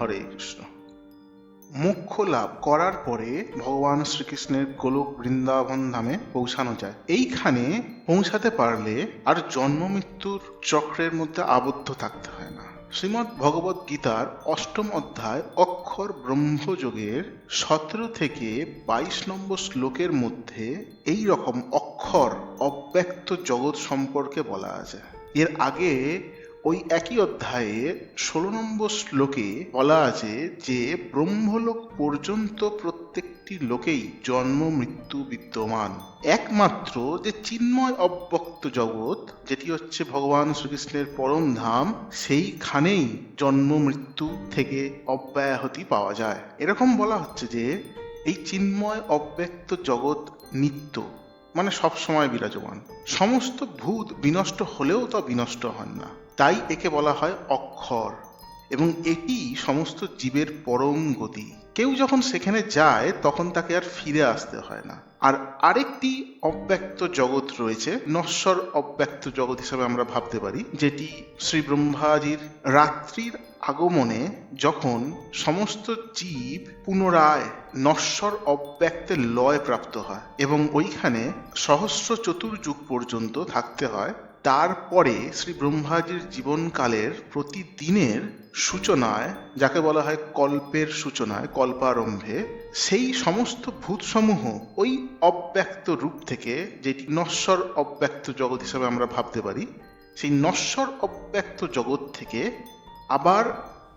হরে কৃষ্ণ। মোক্ষ লাভ করার পরে ভগবান শ্রীকৃষ্ণের গোলক বৃন্দাবন ধামে পৌঁছানো যায়। এইখানে পৌঁছাতে পারলে আর জন্ম মৃত্যুর চক্রের মধ্যে আবদ্ধ থাকতে হয় না। শ্রীমদ্ ভগবত গীতার অষ্টম অধ্যায় অক্ষর ব্রহ্মযোগের সতেরো থেকে বাইশ নম্বর শ্লোকের মধ্যে এই রকম অক্ষর অব্যক্ত জগৎ সম্পর্কে বলা আছে। এর আগে ওই একই অধ্যায়ে ষোলো নম্বর শ্লোকে বলা আছে যে, ব্রহ্মলোক পর্যন্ত প্রত্যেকটি লোকেই জন্ম, মৃত্যু, বিদ্যমান। একমাত্র যে চিন্ময় অব্যক্ত জগৎ, যেটি হচ্ছে ভগবান শ্রীকৃষ্ণের পরম ধাম, সেইখানেই জন্ম, মৃত্যু থেকে অব্যাহতি পাওয়া যায়। এরকম বলা হচ্ছে যে, এই চিন্ময় অব্যক্ত জগৎ নিত্য। মানে সব সময় বিরাজমান। সমস্ত ভূত বিনষ্ট হলেও তা বিনষ্ট হন না। তাই একে বলা হয় অক্ষর। এবং এটি সমস্ত জীবের পরম গতি। কেউ যখন সেখানে যায়, তখন তাকে আর ফিরে আসতে হয় না। আর আরেকটি অব্যক্ত জগৎ রয়েছে, নশ্বর অব্যক্ত জগৎ হিসাবে আমরা ভাবতে পারি, যেটি শ্রী ব্রহ্মাজির রাত্রির আগমনে যখন সমস্ত জীব পুনরায় নশ্বর অব্যক্তের লয় প্রাপ্ত হয় এবং ওইখানে সহস্র চতুর্যুগ পর্যন্ত থাকতে হয় তারপরে শ্রী ব্রহ্মাজির জীবনকালের প্রতিদিনের সূচনায়, যাকে বলা হয় কল্পের সূচনায়, কল্পারম্ভে, সেই সমস্ত ভূতসমূহ ওই অব্যক্ত রূপ থেকে, যেটি নশ্বর অব্যক্ত জগৎ হিসাবে আমরা ভাবতে পারি, সেই নশ্বর অব্যক্ত জগৎ থেকে আবার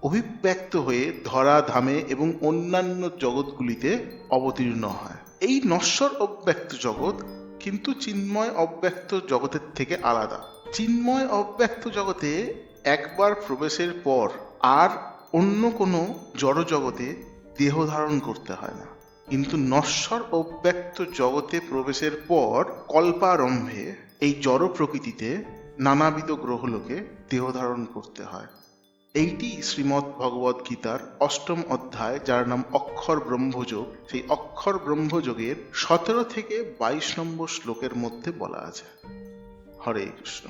অভিব্যক্ত হয়ে ধরা ধামে এবং অন্যান্য জগৎগুলিতে অবতীর্ণ হয়। এই নশ্বর অব্যক্ত জগৎ কিন্তু চিন্ময় অব্যক্ত জগতের থেকে আলাদা। চিন্ময় অব্যক্ত জগতে একবার প্রবেশের পর আর অন্য কোনো জড় জগতে দেহ ধারণ করতে হয় না। কিন্তু নশ্বর অব্যক্ত জগতে প্রবেশের পর কল্পারম্ভে এই জড় প্রকৃতিতে নানাবিধ গ্রহলোকে দেহ ধারণ করতে হয়। এইটি শ্রীমৎ ভগবদ গীতার অষ্টম অধ্যায়, যার নাম অক্ষর ব্রহ্মযোগ। সেই অক্ষর ব্রহ্মযোগের সতেরো থেকে বাইশ নম্বর শ্লোকের মধ্যে বলা আছে। হরে কৃষ্ণ।